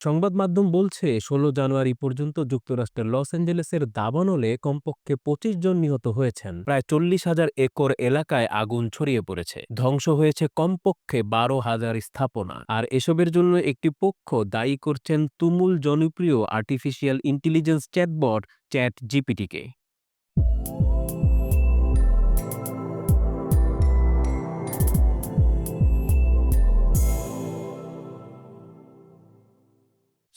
সংবাদ মাধ্যম বলছে, ষোলো জানুয়ারি পর্যন্ত যুক্তরাষ্ট্রের লস অ্যাঞ্জেলেসের দাবানলে কমপক্ষে পঁচিশ জন নিহত হয়েছেন। প্রায় চল্লিশ হাজার একর এলাকায় আগুন ছড়িয়ে পড়েছে। ধ্বংস হয়েছে কমপক্ষে বারো হাজার স্থাপনা। আর এসবের জন্য একটি পক্ষ দায়ী করছেন তুমুল জনপ্রিয় আর্টিফিশিয়াল ইন্টেলিজেন্স চ্যাটবট চ্যাট জিপিটিকে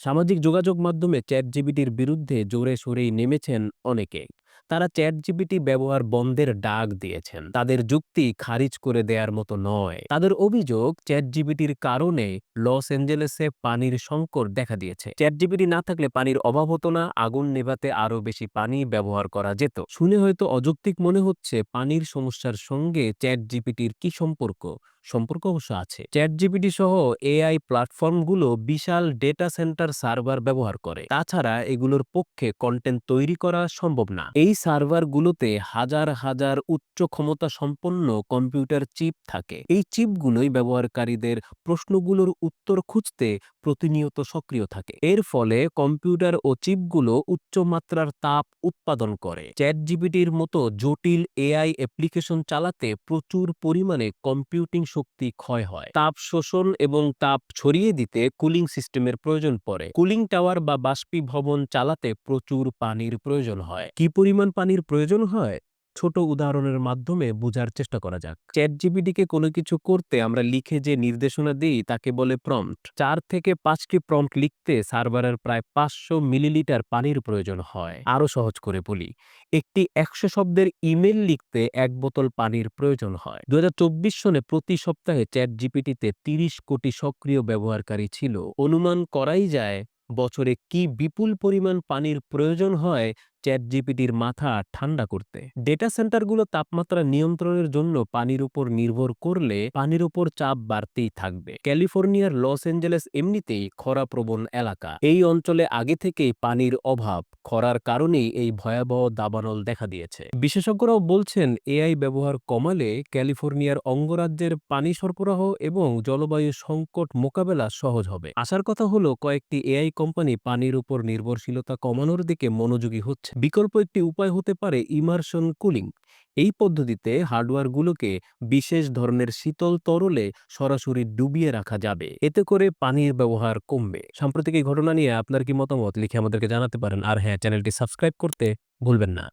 সামাজিক যোগাযোগ মাধ্যমে চ্যাট জিবিটির বিরুদ্ধে জোরে সরেই নেমেছেন অনেকে। তারা চ্যাট জিবিটি ব্যবহার বন্ধের ডাক দিয়েছেন। তাদের যুক্তি খারিজ করে দেওয়ার মতো নয়। তাদের অভিযোগ চ্যাট জিবিটির কারণে লস অ্যাঞ্জেলেসে পানির সংকট দেখা দিয়েছে। চ্যাট জিবিটি না থাকলে পানির অভাব হতো না, আগুন নেভাতে আরও বেশি পানি ব্যবহার করা যেত। শুনে হয়তো অযৌক্তিক মনে হচ্ছে পানির সমস্যার সঙ্গে চ্যাট জিপিটির কি সম্পর্ক? সম্পর্ক অবশ্য আছে। চ্যাট জিপিটি সহ এআই প্ল্যাটফর্মগুলো বিশাল ডেটা সেন্টার সার্ভার ব্যবহার করে। তাছাড়া এগুলোর পক্ষে কন্টেন্ট তৈরি করা সম্ভব না। এই সার্ভারগুলোতে হাজার হাজার উচ্চ ক্ষমতা সম্পন্ন কম্পিউটার চিপ থাকে। এই চিপগুলোই ব্যবহারকারীদের প্রশ্নগুলোর উত্তর খুঁজতে প্রতিনিয়ত সক্রিয় থাকে। এর ফলে কম্পিউটার ও চিপগুলো উচ্চমাত্রার তাপ উৎপাদন করে। চ্যাট জিপিটির মতো জটিল এআই অ্যাপ্লিকেশন চালাতে প্রচুর পরিমাণে কম্পিউটিং শক্তি ক্ষয় হয়। তাপ শোষণ এবং তাপ ছড়িয়ে দিতে কুলিং সিস্টেমের প্রয়োজন পড়ে। কুলিং টাওয়ার বা বাষ্পীভবন চালাতে প্রচুর পানির প্রয়োজন হয়। কি পরিমাণ পানির প্রয়োজন হয়, ছোট উদাহরণের মাধ্যমে বোঝার চেষ্টা করা যাক। চ্যাট জিপিটিকে কোনো কিছু করতে আমরা লিখে যে নির্দেশনা দিই, তাকে বলে প্রম্পট। চার থেকে পাঁচটি প্রম্পট লিখতে সার্ভারের প্রায় পাঁচশো মিলিলিটার পানির প্রয়োজন হয়। আরও সহজ করে বলি, একটি একশো শব্দের ইমেল লিখতে এক বোতল পানির প্রয়োজন হয়। দু হাজার চব্বিশ সনে প্রতি সপ্তাহে চ্যাট জিপিটিতে তিরিশ কোটি সক্রিয় ব্যবহারকারী ছিল। অনুমান করাই যায়, বছরে কি বিপুল পরিমাণ পানির প্রয়োজন হয় চ্যাট জিপিটির মাথা ঠান্ডা করতে। ডেটা সেন্টারগুলো তাপমাত্রা নিয়ন্ত্রণের জন্য পানির উপর নির্ভর করলে পানির উপর চাপ বাড়তেই থাকবে। ক্যালিফোর্নিয়ার লস অ্যাঞ্জেলেস এমনিতেই খরাপ্রবণ এলাকা। এই অঞ্চলে আগে থেকেই পানির অভাব খরার কারণেই এই ভয়াবহ দাবানল দেখা দিয়েছে। বিশেষজ্ঞরাও বলছেন, এআই ব্যবহার কমালে ক্যালিফোর্নিয়ার অঙ্গরাজ্যের পানি সরবরাহ এবং জলবায়ু সংকট মোকাবেলা সহজ হবে। আসার কথা হলো, কয়েকটি এআই কোম্পানি পানির উপর নির্ভরশীলতা কমানোর দিকে মনোযোগী হচ্ছে। বিকল্প একটি উপায় হতে পারে ইমার্শন কুলিং এই পদ্ধতিতে হার্ডওয়্যারগুলোকে বিশেষ ধরনের শীতল তরলে সরাসরি ডুবিয়ে রাখা যাবে। এতে করে পানির ব্যবহার কমবে। সাম্প্রতিক এই ঘটনা নিয়ে আপনার কি মতামত? লিখে আমাদেরকে জানাতে পারেন। আর হ্যাঁ চ্যানেলটি সাবস্ক্রাইব করতে ভুলবেন না।